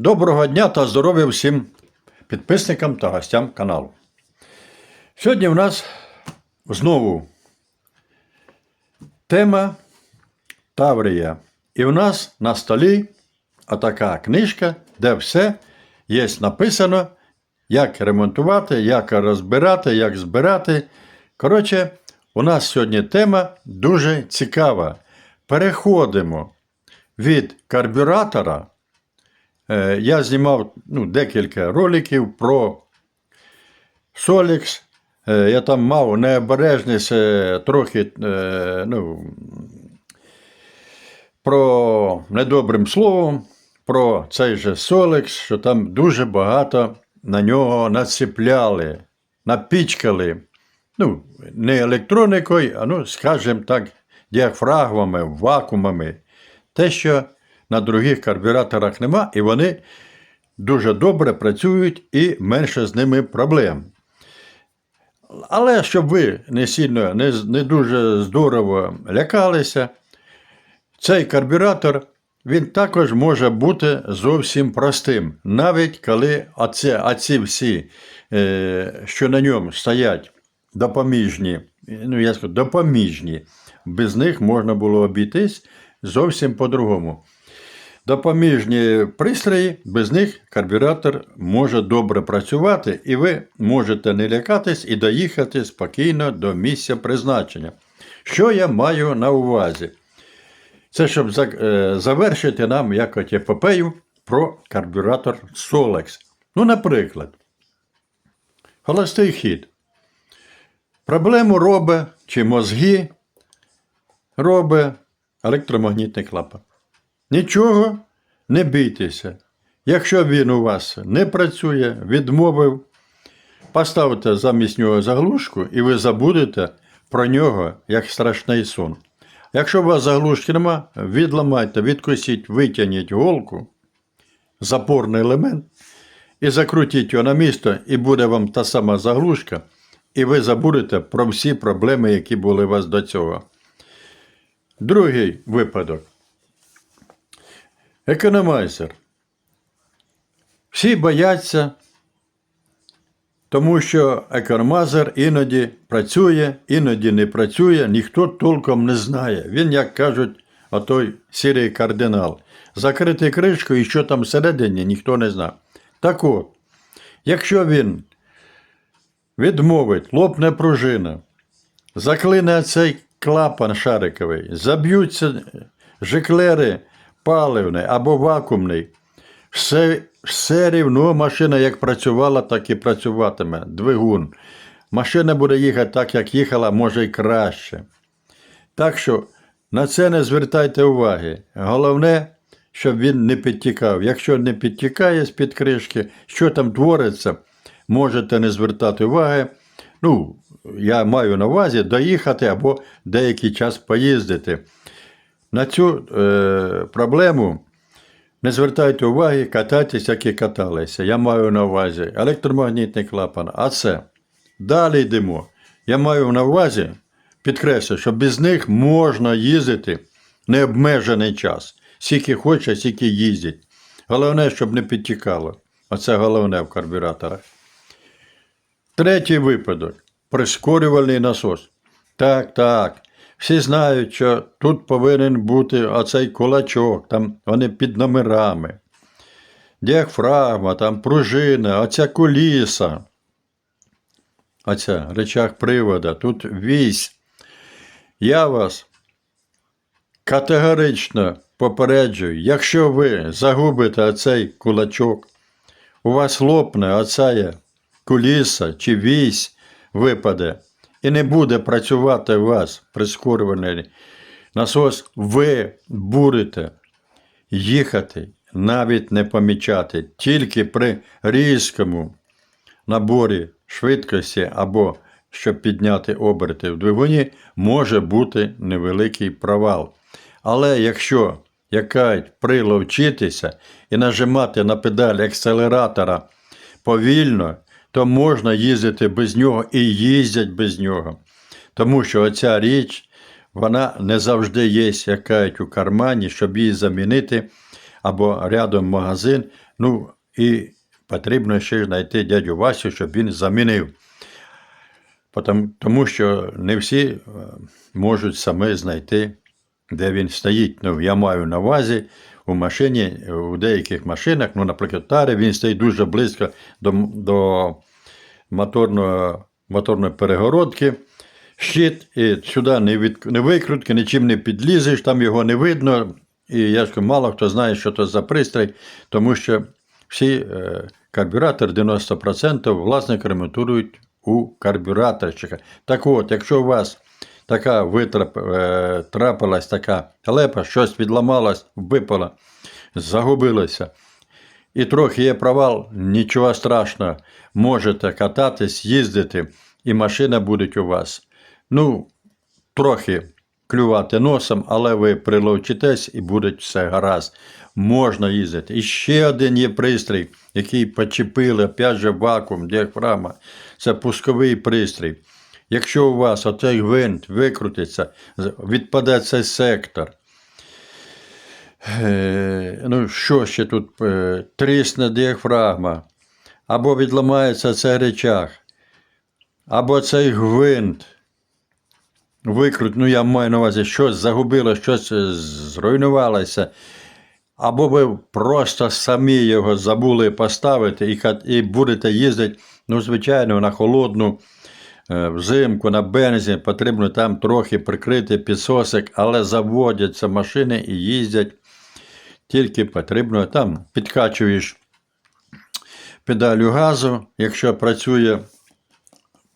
Доброго дня та здоров'я всім підписникам та гостям каналу. Сьогодні у нас знову тема Таврія. І у нас на столі отака книжка, де все є написано, як ремонтувати, як розбирати, як збирати. Коротше, у нас сьогодні тема дуже цікава. Переходимо від карбюратора. Е, Я знімав ну, декілька роликів про Solix. Е, Я там мав необережність трохи е, ну, про недобрим словом, про цей же Solix, що там дуже багато на нього націпляли, напічкали. Ну, не електроникою, а ну, скажімо так, діафрагмами, вакуумами. Те, що на других карбюраторах нема, і вони дуже добре працюють і менше з ними проблем. Але щоб ви не сильно, не, не дуже здорово лякалися, цей карбюратор він також може бути зовсім простим, навіть коли оці, оці всі, е, що на ньому стоять допоміжні, ну я скажу, допоміжні, без них можна було обійтись зовсім по-другому. Допоміжні пристрої, без них карбюратор може добре працювати, і ви можете не лякатись і доїхати спокійно до місця призначення. Що я маю на увазі? Це щоб е, завершити нам якось епопею про карбюратор Solex. Ну, наприклад, холостий хід. Проблему робить чи мозги робить електромагнітний клапан. Нічого не бійтеся. Якщо він у вас не працює, відмовив, поставте замість нього заглушку і ви забудете про нього як страшний сон. Якщо у вас заглушки нема, відламайте, відкусіть, витягніть голку, запорний елемент, і закрутіть його на місто, і буде вам та сама заглушка, і ви забудете про всі проблеми, які були у вас до цього. Другий випадок. Економайзер. Всі бояться, тому що економайзер іноді працює, іноді не працює, ніхто толком не знає. Він, як кажуть, отой сірий кардинал. Закритий кришкою і що там всередині, ніхто не знає. Так от, якщо він відмовить, лопне пружина, заклине цей клапан шариковий, заб'ються жиклери паливний або вакуумний, все, все рівно машина як працювала, так і працюватиме. Двигун. Машина буде їхати так, як їхала, може й краще. Так що на це не звертайте уваги. Головне, щоб він не підтікав. Якщо не підтікає з-під кришки, що там твориться, можете не звертати уваги. Ну, я маю на увазі доїхати або деякий час поїздити. На цю е, проблему не звертайте уваги, катайтесь, як і каталися. Я маю на увазі електромагнітний клапан, а це. Далі йдемо. Я маю на увазі, підкреслю, що без них можна їздити необмежений час. Скільки хоче, стільки їздять. Головне, щоб не підтікало. Оце головне в карбюраторах. Третій випадок прискорювальний насос. Так, так. Всі знають, що тут повинен бути оцей кулачок, там вони під номерами. Діафрагма, там пружина, оця куліса. Оця речах привода, тут вісь. Я вас категорично попереджую, якщо ви загубите оцей кулачок, у вас лопне оця куліса чи вісь випаде, і не буде працювати у вас прискорювальний насос, ви будете їхати, навіть не помічати, тільки при різкому наборі швидкості або щоб підняти оберти в двигуні, може бути невеликий провал. Але якщо якась приловчитися і нажимати на педаль акселератора повільно, то можна їздити без нього і їздять без нього. Тому що оця річ, вона не завжди є, як кажуть, у кармані, щоб її замінити. або рядом магазин. Ну і потрібно ще знайти дядю Васю, щоб він замінив. Тому що не всі е, можуть самі знайти, де він стоїть. Ну, я маю на увазі у машині, у деяких машинах, ну, наприклад, тари, він стоїть дуже близько до, до моторного, моторної перегородки. Щит, і сюди не, від, не викрутки, нічим не підлізеш, там його не видно. І я ж кажу, мало хто знає, що це за пристрій, тому що всі е, карбюратори 90% власник ремонтують у карбюраторщика. Так от, якщо у вас така витрап, е, трапилась така лепа, щось відламалось, випало, загубилося, і трохи є провал, нічого страшного. Можете кататись, їздити, і машина буде у вас. Ну, трохи клювати носом, але ви приловчитесь і буде все гаразд. Можна їздити. І ще один є пристрій, який почепили, опять же, вакуум, діафрагма. Це пусковий пристрій. Якщо у вас оцей гвинт викрутиться, відпаде цей сектор. Е, ну, що ще тут? Е, трісне діафрагма, або відламається цей речах, або цей гвинт. Викрут, ну я маю на увазі, щось загубило, щось е, зруйнувалося. Або ви просто самі його забули поставити і, і будете їздити, ну, звичайно, на холодну взимку, на бензин, потрібно там трохи прикрити підсосик, але заводяться машини і їздять. Тільки потрібно там підкачуєш педалю газу, якщо працює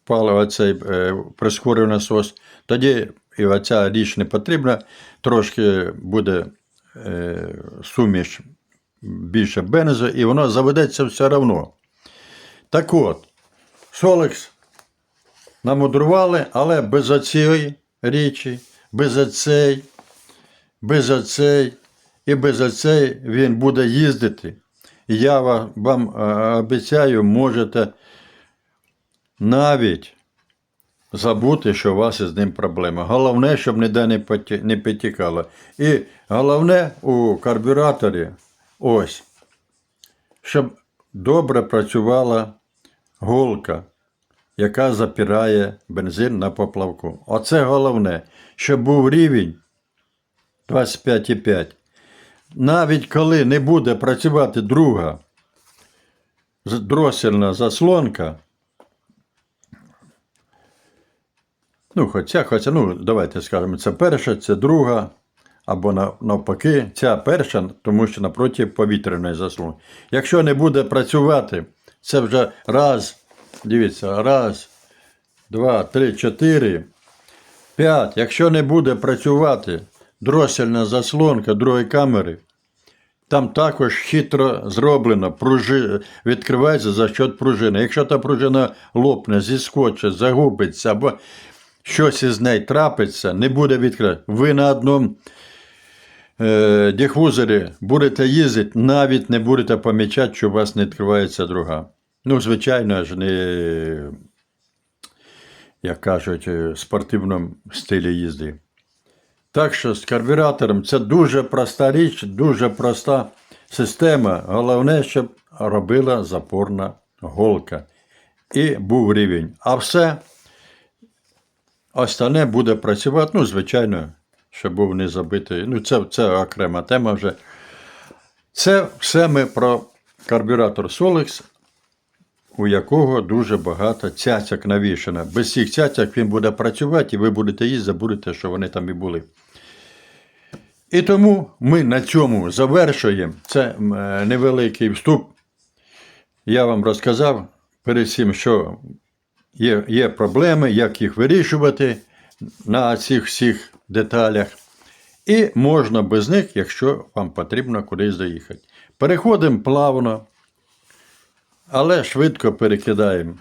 паливо цей е, прискорив насос, тоді і оця річ не потрібна, трошки буде е, суміш більше бензу, і воно заведеться все одно. Так от, Солекс намудрували, але без оцієї річі, без оцей, без оцей і без оцей він буде їздити. Я вам е, обіцяю, можете навіть забути, що у вас із ним проблема. Головне, щоб ніде не поті- не підтікало. І головне у карбюраторі ось, щоб добре працювала голка, яка запирає бензин на поплавку. Оце головне, щоб був рівень 25,5. Навіть коли не буде працювати друга дросельна заслонка, Ну, хоча, хоча, ну, давайте скажемо, це перша, це друга, або навпаки, ця перша, тому що напроти повітряної заслонки. Якщо не буде працювати, це вже раз, дивіться, раз, два, три, чотири, п'ять. Якщо не буде працювати дросельна заслонка другої камери, там також хитро зроблено, пружи... відкривається за счет пружини. Якщо та пружина лопне, зіскоче, загубиться або щось із нею трапиться, не буде відкрити. Ви на одному е, дифузорі будете їздити, навіть не будете помічати, що у вас не відкривається друга. Ну, звичайно ж, не, як кажуть, е, в спортивному стилі їзди. Так що з карбюратором це дуже проста річ, дуже проста система. Головне, щоб робила запорна голка. І був рівень. А все остальне буде працювати, ну, звичайно, щоб був не забитий. Ну, це, це окрема тема вже. Це все ми про карбюратор Solex, у якого дуже багато цяцьок навішано. Без цих цяцьок він буде працювати, і ви будете їздити, забудете, що вони там і були. І тому ми на цьому завершуємо. Це е, невеликий вступ. Я вам розказав перед цим, що є, є проблеми, як їх вирішувати на цих всіх деталях. І можна без них, якщо вам потрібно кудись доїхати. Переходимо плавно, але швидко перекидаємо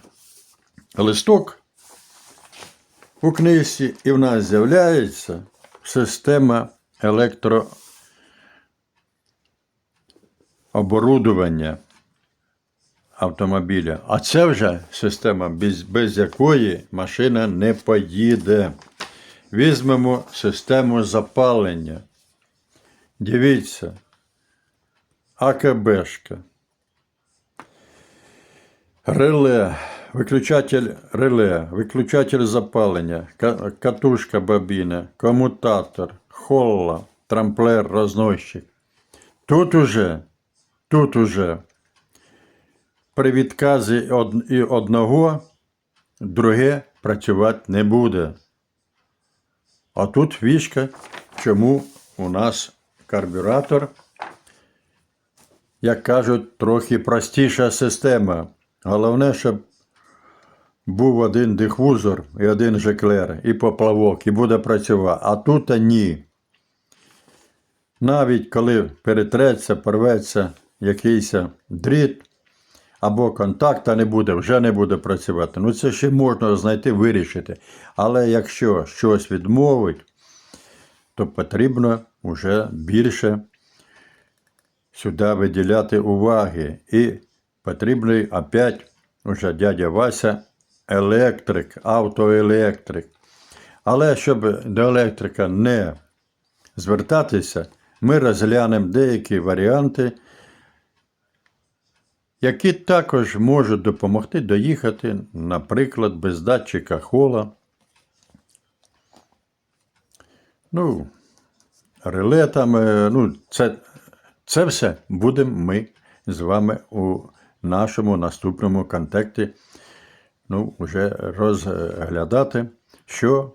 листок у книжці, і в нас з'являється система електрооборудування автомобіля. А це вже система, без, без якої машина не поїде. Візьмемо систему запалення. Дивіться, АКБшка. Реле, виключатель реле, виключатель запалення, катушка бобіна, комутатор, холла, трамплер, розносчик. Тут уже, тут уже при відказі і одного друге працювати не буде. А тут фішка, чому у нас карбюратор, як кажуть, трохи простіша система. Головне, щоб був один дифузор і один жеклер, і поплавок, і буде працювати. А тут ні. Навіть коли перетреться, порветься якийсь дріт або контакта не буде, вже не буде працювати. Ну це ще можна знайти, вирішити. Але якщо щось відмовить, то потрібно вже більше сюди виділяти уваги. І потрібний опять уже дядя Вася електрик, автоелектрик. Але щоб до електрика не звертатися, ми розглянемо деякі варіанти, які також можуть допомогти доїхати, наприклад, без датчика хола. Ну, реле ну, це, це все будемо ми з вами у нашому наступному контакті ну, вже розглядати, що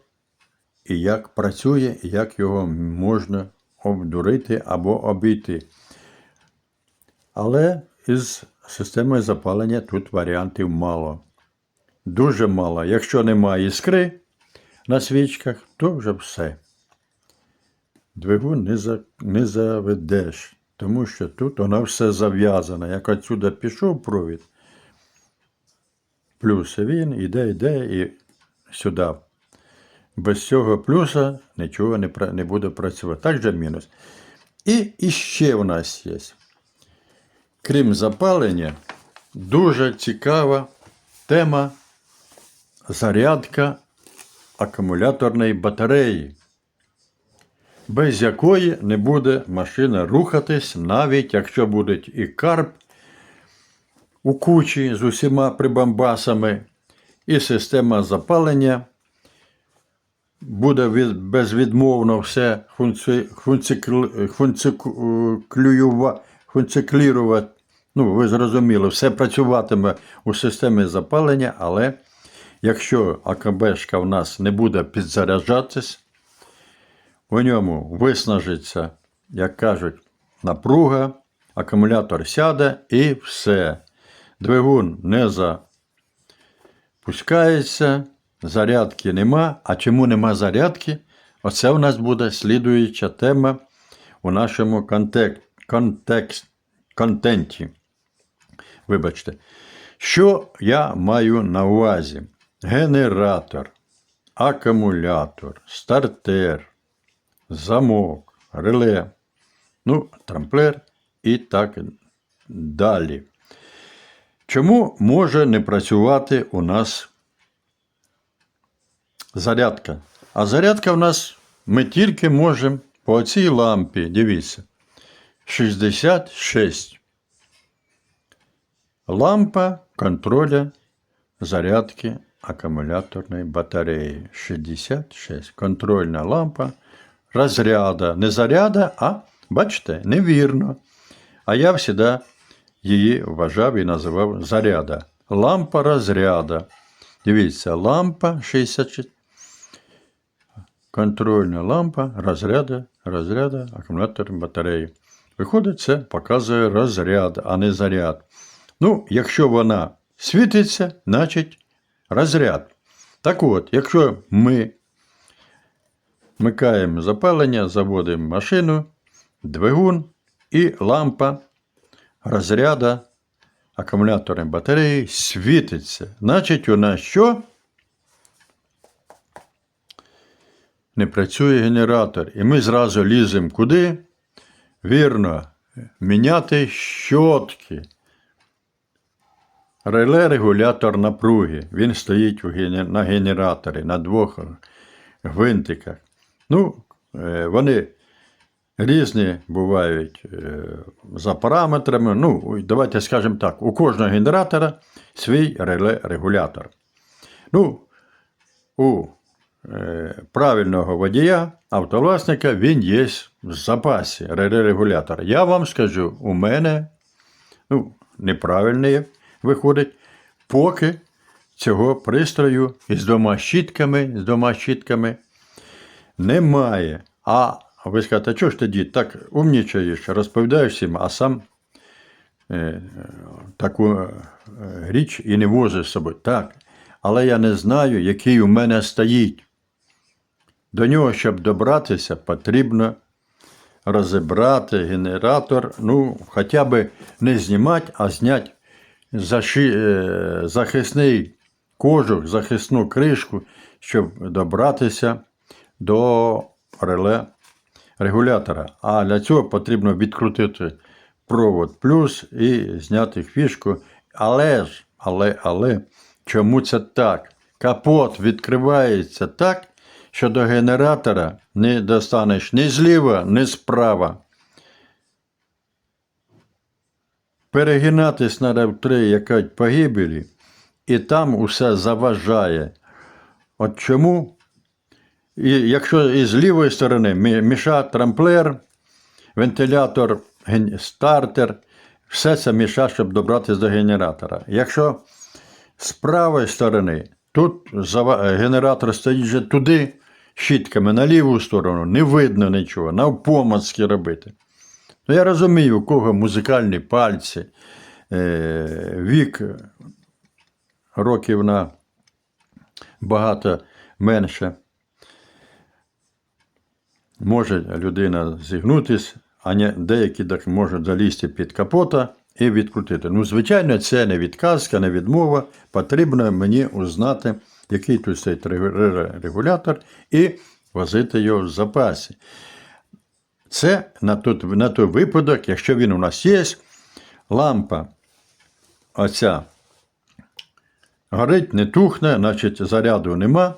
і як працює, і як його можна обдурити або обійти. Але із системою запалення тут варіантів мало. Дуже мало. Якщо немає іскри на свічках, то вже все. Двигун не, за, не заведеш, тому що тут воно все зав'язане. Як отсюди пішов провід, плюс він іде, йде і сюди. Без цього плюса нічого не, не буде працювати. Так же мінус. І іще в нас є. Крім запалення, дуже цікава тема зарядка акумуляторної батареї, без якої не буде машина рухатись, навіть якщо буде і карп у кучі з усіма прибамбасами, і система запалення буде від, безвідмовно все функці, функцикл- Ну, ви зрозуміли, все працюватиме у системі запалення, але якщо АКБшка в нас не буде підзаряджатись, у ньому виснажиться, як кажуть, напруга, акумулятор сяде і все. Двигун не запускається, зарядки нема. А чому нема зарядки? Оце у нас буде слідуюча тема у нашому контек... контекст... контенті. Вибачте. Що я маю на увазі? Генератор, акумулятор, стартер, замок, реле, ну, трамплер і так далі. Чому може не працювати у нас зарядка? А зарядка в нас ми тільки можемо по цій лампі, дивіться, 66. Лампа контроля зарядки акумуляторної батареї. 66. Контрольна лампа розряда. Не заряда, а бачите, невірно. А я завжди її вважав і називав заряда. Лампа розряда. Дивіться, лампа 66. Контрольна лампа розряда, розряда акумуляторної батареї. Виходить, це показує розряд, а не заряд. Ну, якщо вона світиться, значить розряд. Так от, якщо ми вмикаємо запалення, заводимо машину, двигун і лампа розряда акумуляторної батареї світиться. Значить, у нас що? Не працює генератор. І ми зразу ліземо куди? Вірно, міняти щотки. Реле регулятор напруги. Він стоїть на генераторі на двох гвинтиках. Ну, е, вони різні бувають е, за параметрами. Ну, давайте скажемо так: у кожного генератора свій реле-регулятор. Ну, у е, правильного водія, автовласника, він є в запасі реле-регулятор. Я вам скажу, у мене ну, неправильний виходить, поки цього пристрою із двома щітками, з двома щітками немає. А ви скажете, чого ж тоді так умнічаєш, розповідаєш всім, а сам е, таку е, річ і не возиш з собою. Так. Але я не знаю, який у мене стоїть. До нього, щоб добратися, потрібно розібрати генератор, ну, хоча б не знімати, а зняти е, захисний кожух, захисну кришку, щоб добратися до реле регулятора. А для цього потрібно відкрутити провод плюс і зняти фішку. Але ж, але, але, чому це так? Капот відкривається так, що до генератора не достанеш ні зліва, ні справа. Перегинатись на 3 якась погибелі, і там усе заважає. От чому? І якщо із лівої сторони міша трамплер, вентилятор, стартер, все це міша, щоб добратися до генератора. Якщо з правої сторони тут генератор стоїть вже туди, щітками на ліву сторону, не видно нічого, навпомацьки робити. Ну, я розумію, у кого музикальні пальці, е, вік років на багато менше. Може людина зігнутись, а не деякі так можуть залізти під капота і відкрутити. Ну, звичайно, це не відказка, не відмова. Потрібно мені узнати, який тут стоїть регулятор, і возити його в запасі. Це на той, на той випадок, якщо він у нас є, лампа оця горить, не тухне, значить заряду нема.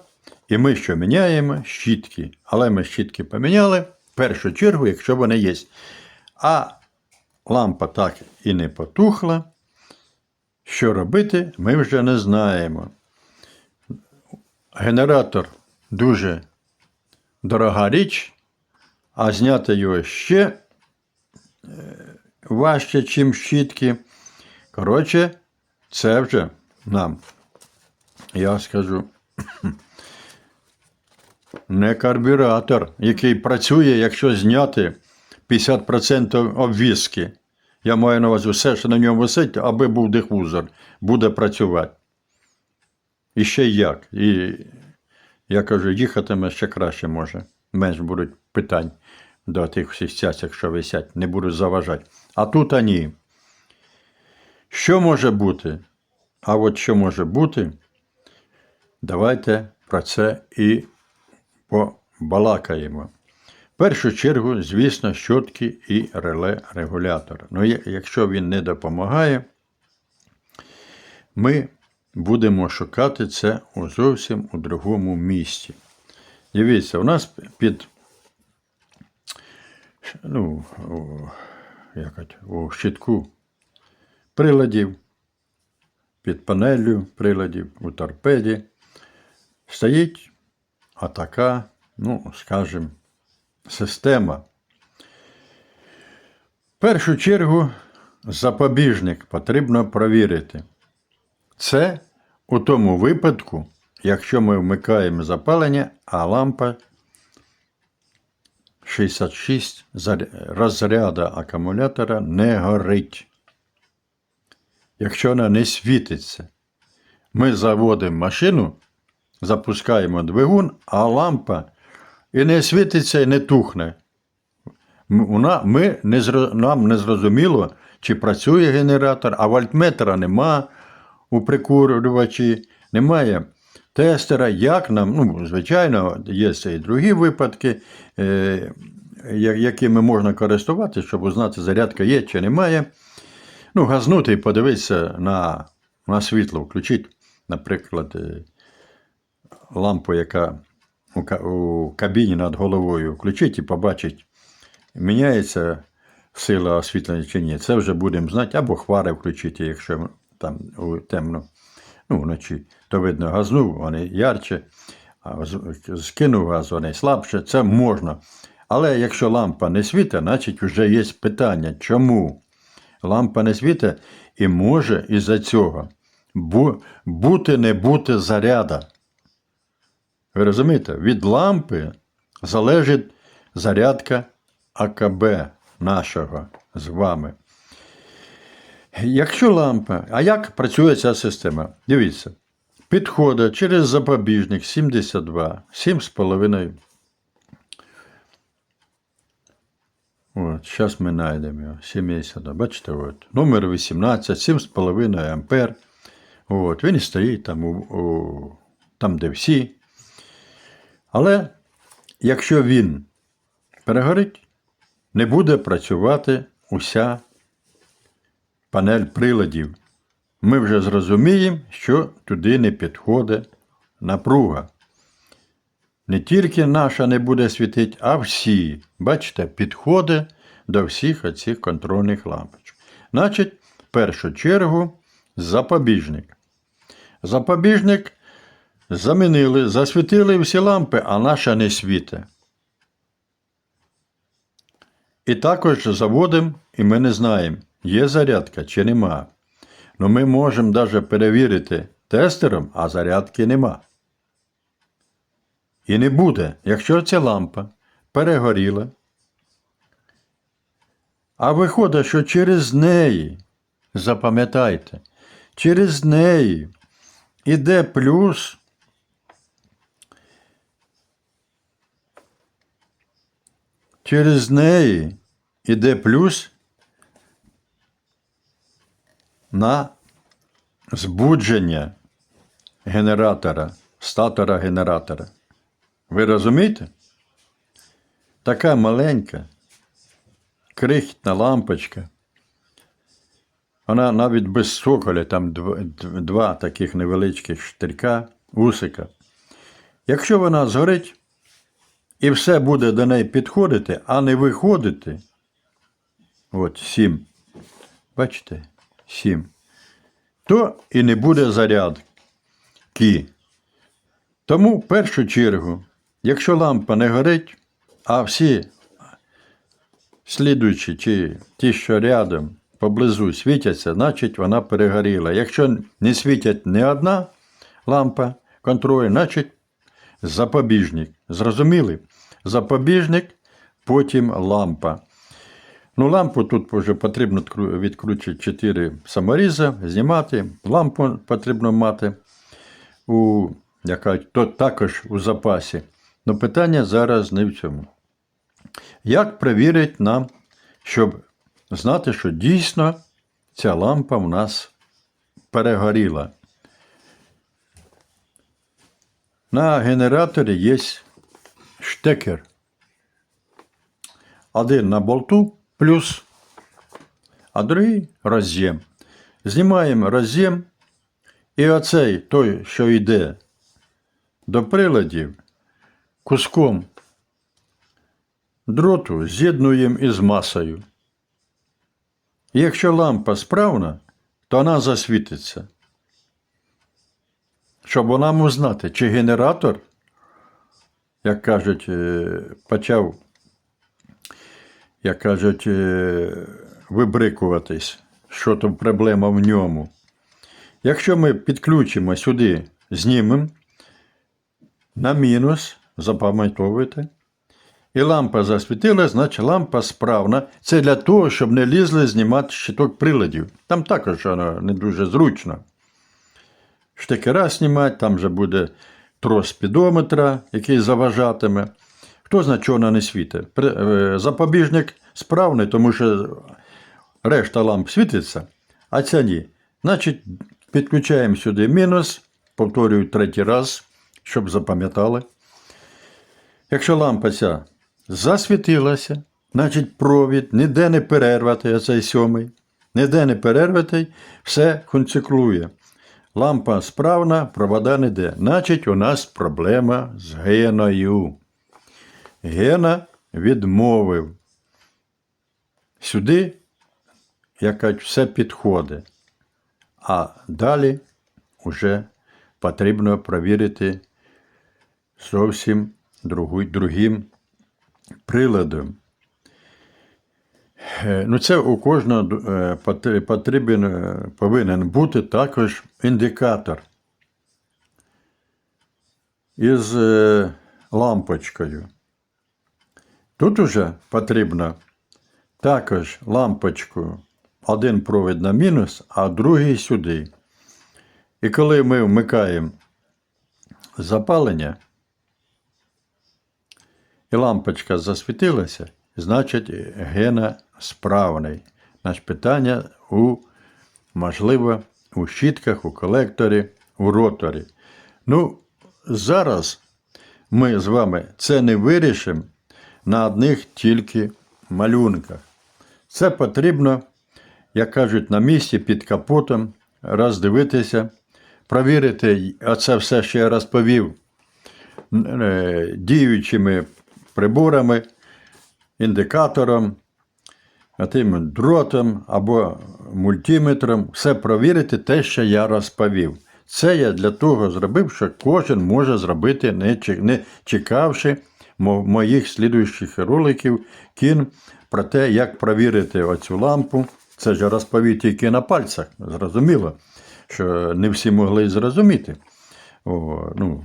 І ми що міняємо? Щітки. Але ми щітки поміняли в першу чергу, якщо вони є. А лампа так і не потухла. Що робити, ми вже не знаємо. Генератор дуже дорога річ, а зняти його ще е, важче, ніж щітки. Коротше, це вже нам, я скажу, не карбюратор, який працює, якщо зняти 50% обвіски. Я маю на увазі все, що на ньому висить, аби був дифузор, буде працювати. І ще як. І я кажу, їхатиме ще краще може. Менш будуть питань до тих всіх цяцьок, що висять, не будуть заважати. А тут ані. Що може бути? А от що може бути, давайте про це і побалакаємо. В першу чергу, звісно, щотки і реле регулятор. Ну, якщо він не допомагає, ми будемо шукати це у зовсім у другому місці. Дивіться, у нас під ну, у, щитку приладів, під панеллю приладів, у торпеді стоїть отака, ну, скажімо, система. В першу чергу запобіжник потрібно провірити. Це у тому випадку, якщо ми вмикаємо запалення, а лампа 66 заря- розряда акумулятора не горить. Якщо вона не світиться, ми заводимо машину, запускаємо двигун, а лампа і не світиться, і не тухне. Ми нам не зрозуміло, чи працює генератор, а вольтметра нема у прикурювачі, немає тестера. Як нам, ну, звичайно, є і другі випадки, е, якими можна користуватися, щоб узнати, зарядка є чи немає. Ну, газнути і подивитися на, на світло, включити, наприклад, е, лампу, яка у, кабіні над головою, включити і побачить міняється сила освітлення чи ні. Це вже будемо знати, або хвари включити, якщо там темно, ну, вночі, то видно, газнув, вони ярче, а скинув газ, вони слабше, це можна. Але якщо лампа не світить, значить вже є питання, чому лампа не світить і може із-за цього бути не бути заряда. Ви розумієте, від лампи залежить зарядка АКБ нашого з вами. Якщо лампа, а як працює ця система? Дивіться, підходить через запобіжник 72, 7,5. От, зараз ми знайдемо його. 70. Бачите, от. Номер 18, 7,5 ампер. От, він стоїть там, у, у, там, де всі. Але якщо він перегорить, не буде працювати уся панель приладів. Ми вже зрозуміємо, що туди не підходить напруга. Не тільки наша не буде світити, а всі. Бачите, підходить до всіх оцих контрольних лампочок. Значить, в першу чергу запобіжник. Запобіжник замінили, засвітили всі лампи, а наша не світить. І також заводимо, і ми не знаємо, є зарядка чи нема. Ну ми можемо навіть перевірити тестером, а зарядки нема. І не буде, якщо ця лампа перегоріла. А виходить, що через неї, запам'ятайте, через неї іде плюс. Через неї іде плюс на збудження генератора, статора генератора. Ви розумієте? Така маленька, крихітна лампочка. Вона навіть без соколя, там два, два таких невеличких штирка, усика. Якщо вона згорить, і все буде до неї підходити, а не виходити. От сім. Бачите? Сім. То і не буде зарядки. Тому в першу чергу, якщо лампа не горить, а всі слідуючі чи ті, що рядом поблизу світяться, значить вона перегоріла. Якщо не світять не одна лампа контролю, значить запобіжник. Зрозуміли? Запобіжник, потім лампа. Ну, лампу тут вже потрібно відкру- відкручувати 4 саморізи, знімати. Лампу потрібно мати, у, яка то також у запасі. Ну, питання зараз не в цьому. Як перевірити нам, щоб знати, що дійсно ця лампа в нас перегоріла? На генераторі є штекер. Один на болту плюс, а другий роз'єм. Знімаємо роз'єм, і оцей той, що йде до приладів, куском дроту з'єднуємо із масою. Якщо лампа справна, то вона засвітиться. Щоб вона мог знати, чи генератор, як кажуть, е, почав, як кажуть, е, вибрикуватись, що то проблема в ньому. Якщо ми підключимо сюди, знімемо на мінус, запам'ятовуйте, і лампа засвітила, значить лампа справна. Це для того, щоб не лізли знімати щиток приладів. Там також воно не дуже зручно. Штекера знімати, там же буде трос спідометра, який заважатиме. Хто знає, чого вона не світить. Е, Запобіжник справний, тому що решта ламп світиться, а ця ні. Значить, підключаємо сюди мінус, повторюю третій раз, щоб запам'ятали. Якщо лампа ця засвітилася, значить провід ніде не перервати, оцей сьомий, ніде не перервати, все функціклує. Лампа справна, провода ніде. Значить, у нас проблема з геною. Гена відмовив. сюди, як все підходить. А далі вже потрібно провірити зовсім другим приладом. Е, Ну, це у кожного е, потрібен, повинен бути також індикатор із е, лампочкою. Тут уже потрібно також лампочку, один провід на мінус, а другий сюди. І коли ми вмикаємо запалення, і лампочка засвітилася, значить гена справний. Значить, питання у, можливо, у щітках, у колекторі, у роторі. Ну, зараз ми з вами це не вирішимо на одних тільки малюнках. Це потрібно, як кажуть, на місці під капотом роздивитися, провірити, а це все ще я розповів, е, діючими приборами, індикатором, тим дротом або мультиметром, все провірити те, що я розповів. Це я для того зробив, що кожен може зробити, не чекавши моїх слідуючих роликів кін про те, як провірити оцю лампу. Це ж розповів тільки на пальцях. Зрозуміло, що не всі могли зрозуміти. О, ну,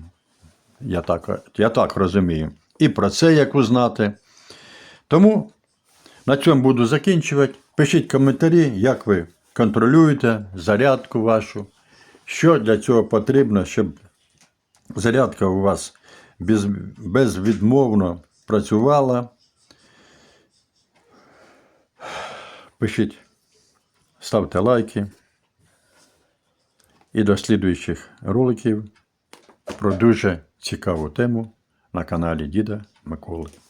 я так, я так розумію. І про це як узнати. Тому на цьому буду закінчувати. Пишіть коментарі, як ви контролюєте зарядку вашу, що для цього потрібно, щоб зарядка у вас без, безвідмовно працювала. Пишіть, ставте лайки. І до слідуючих роликів про дуже цікаву тему на каналі Діда Миколи.